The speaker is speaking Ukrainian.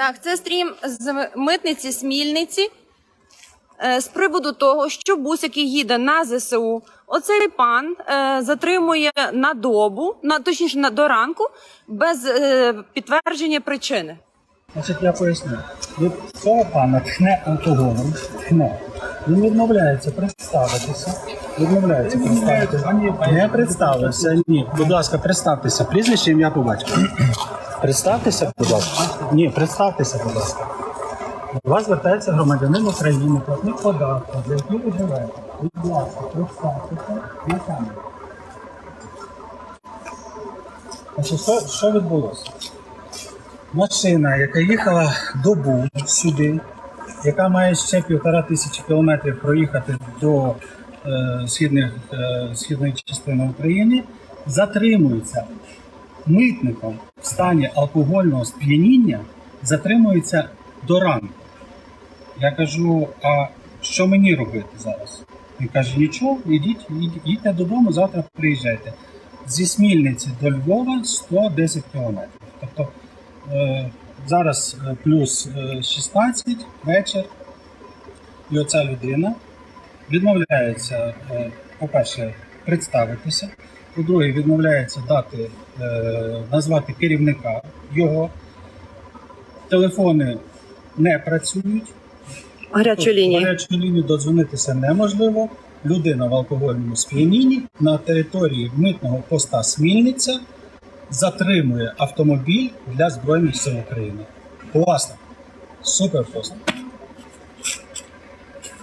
Так, це стрім з митниці Смільниці е, з приводу того, що бус, який їде на ЗСУ, оцей пан е, затримує на добу, на точніше на до ранку, без е, підтвердження причини. Значить, я поясню. Від цього пана тхне алкоголем, тхне. Він відмовляється представитися. Відмовляється представитися. Не представився. Ні, будь ласка, представтеся. Прізвище, ім'я по батькові. Представтеся, будь ласка. Ні, представтеся, будь ласка. До вас звертається громадянин України, платник податку, за який ви живете. Будь ласка, представтеся на камеру. Значить, що, що відбулося? Машина, яка їхала добу сюди, яка має ще півтора тисячі кілометрів проїхати до е, східних, е, східної частини України, затримується митником в стані алкогольного сп'яніння, затримується до ранку. Я кажу, а що мені робити зараз? Він каже, нічого, ідіть, їдьте додому, завтра приїжджайте. Зі Смільниці до Львова 110 кілометрів. Тобто Е, Зараз е, плюс е, 16 вечір, і оця людина відмовляється, е, по-перше, представитися, по-друге, відмовляється дати, е, назвати керівника його. Телефони не працюють. Гарячу Тобто, лінію. гарячу лінію додзвонитися неможливо. Людина в алкогольному сп'янінні на території митного поста Смільниця затримує автомобіль для Збройних сил України. Класно. Супер просто.